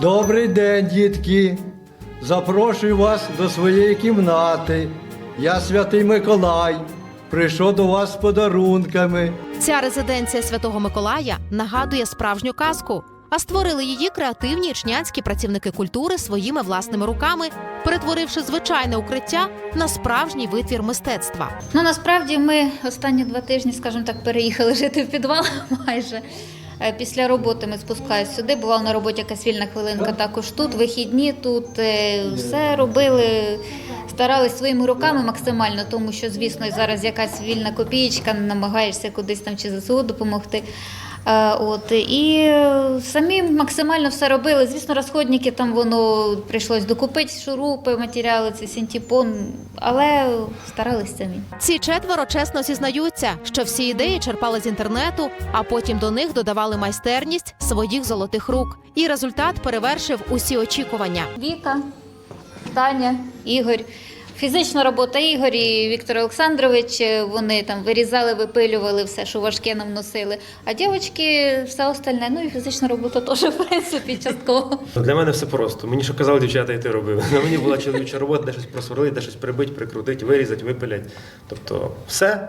Добрий день, дітки. Запрошую вас до своєї кімнати. Я святий Миколай. Прийшов до вас з подарунками. Ця резиденція Святого Миколая нагадує справжню казку, а створили її креативні ічнянські працівники культури своїми власними руками, перетворивши звичайне укриття на справжній витвір мистецтва. Ну насправді ми останні два тижні, скажімо так, переїхали жити в підвал майже. Е, Після роботи ми спускаємося сюди. Бувала на роботі якась вільна хвилинка. Також тут вихідні, тут е, все робили, старались своїми руками максимально, тому що, звісно, зараз якась вільна копієчка, намагаєшся кудись там чи ЗСУ допомогти. Е, От і самі максимально все робили. Звісно, розходники там воно прийшлось докупити шурупи, матеріали, це синтепон, але старались самі. Ці четверо чесно зізнаються, що всі ідеї черпали з інтернету, а потім до них додавали майстерність своїх золотих рук. І результат перевершив усі очікування. Віка, Таня, Ігор. Фізична робота Ігор і Віктор Олександрович. е, Вони там вирізали, випилювали все, що важке нам носили. А дівчатки все остальне. Ну і фізична робота теж, в принципі, частково. Ну, Для мене все просто. Мені що казали дівчата, і ти робив. На мені була чоловіча робота, де щось просверлити, де щось прибити, прикрутити, вирізати, випилять. Тобто все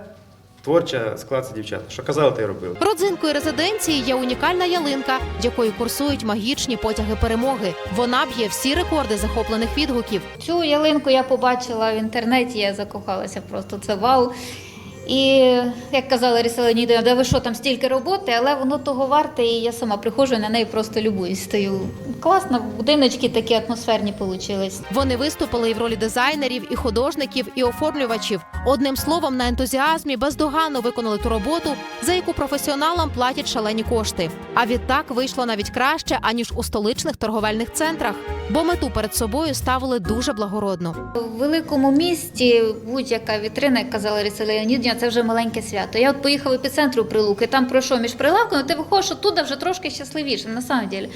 творча склад це дівчата. Що казали, ти робив. Родзинкою резиденції є унікальна ялинка, якою курсують магічні потяги перемоги. Вона б'є всі рекорди захоплених відгуків. Цю ялинку я побачила в інтернеті, я закохалася просто це вау. І як казала Ріса Леонідовна, да ви що там стільки роботи, але воно того варте, і я сама приходжу на неї просто любуюсь. Стою. Класно, будиночки такі атмосферні вийшли. Вони виступили і в ролі дизайнерів, і художників, і оформлювачів. Одним словом, на ентузіазмі бездоганно виконали ту роботу, за яку професіоналам платять шалені кошти. А відтак вийшло навіть краще аніж у столичних торговельних центрах, бо мету перед собою ставили дуже благородно. В великому місті будь-яка вітрина, як казала Ріса Леонідівна, це вже маленьке свято. Я от поїхала в епіцентру Прилуки, там пройшов між прилавками, ти виходиш оттуда вже трошки щасливіше, на самом деле.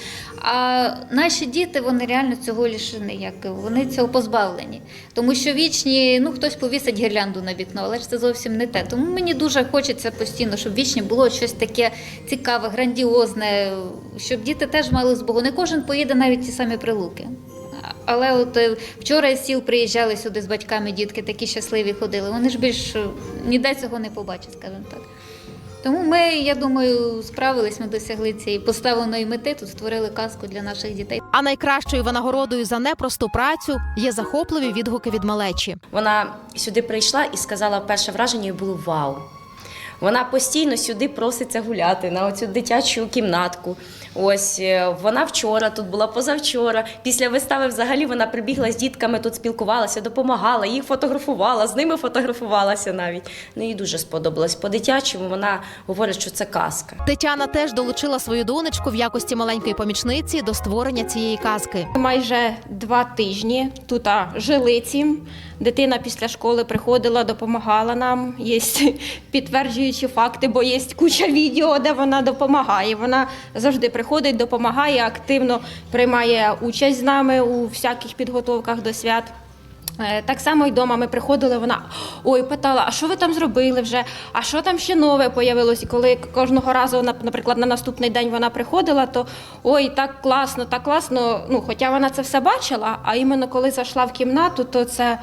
А наші діти, вони реально цього лишені, як вони цього позбавлені. Тому що вічні, ну хтось повісить гірлянду на вікно, але ж це зовсім не те. Тому мені дуже хочеться постійно, щоб вічні було щось таке цікаве, грандіозне, щоб діти теж мали збогу. Не кожен поїде навіть ті самі прилуки. Але от е, вчора з сіл приїжджали сюди з батьками, дітки такі щасливі ходили. Вони ж більш е, ніде цього не побачать, скажімо так. Тому ми, я думаю, справились, ми досягли цієї поставленої мети, тут створили казку для наших дітей. А найкращою винагородою за непросту працю є захопливі відгуки від малечі. Вона сюди прийшла і сказала, перше враження було вау. Вона постійно сюди проситься гуляти на оцю дитячу кімнатку. Ось е, вона вчора тут була позавчора. Після вистави взагалі вона прибігла з дітками, тут спілкувалася, допомагала, їх фотографувала, з ними фотографувалася навіть. Ну їй дуже сподобалось. По-дитячому вона говорить, що це казка. Тетяна теж долучила свою донечку в якості маленької помічниці до створення цієї казки. Майже два тижні тут жили цим. Дитина після школи приходила, допомагала нам. Є підтверджуючі факти, бо є куча відео, де вона допомагає. Вона завжди приходить, допомагає, активно приймає участь з нами у всяких підготовках до свят. Е, Так само й вдома ми приходили, вона ой, питала, а що ви там зробили вже? А що там ще нове появилось? І коли кожного разу, нап- наприклад, на наступний день вона приходила, то ой, так класно, так класно. Ну, хоча вона це все бачила, а іменно коли зайшла в кімнату, то це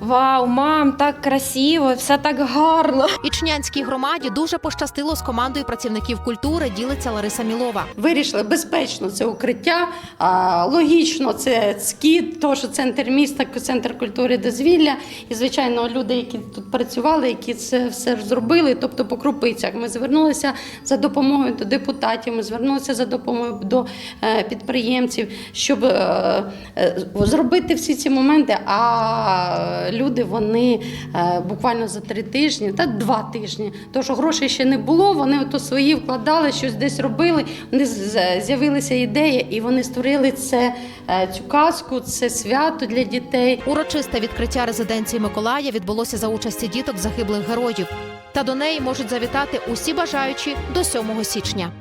вау, мам, так красиво, все так гарно. Ічнянській громаді дуже пощастило з командою працівників культури. Ділиться Лариса Мілова. Вирішили безпечно це укриття. А, логічно, це скіт, тому що центр міста, центр культури дозвілля. І, звичайно, люди, які тут працювали, які це все зробили, тобто по крупицях. Ми звернулися за допомогою до депутатів, ми звернулися за допомогою до е, підприємців, щоб е, е, зробити всі ці моменти. А люди вони е, буквально за три тижні та два тижні, тому що грошей ще не було. Вони ото свої вкладали, щось десь робили. Вони з'явилися ідеї, і вони створили це е, цю казку, це свято для дітей. Урочисте відкриття резиденції Миколая відбулося за участі діток загиблих героїв. Та до неї можуть завітати усі бажаючі до 7 січня.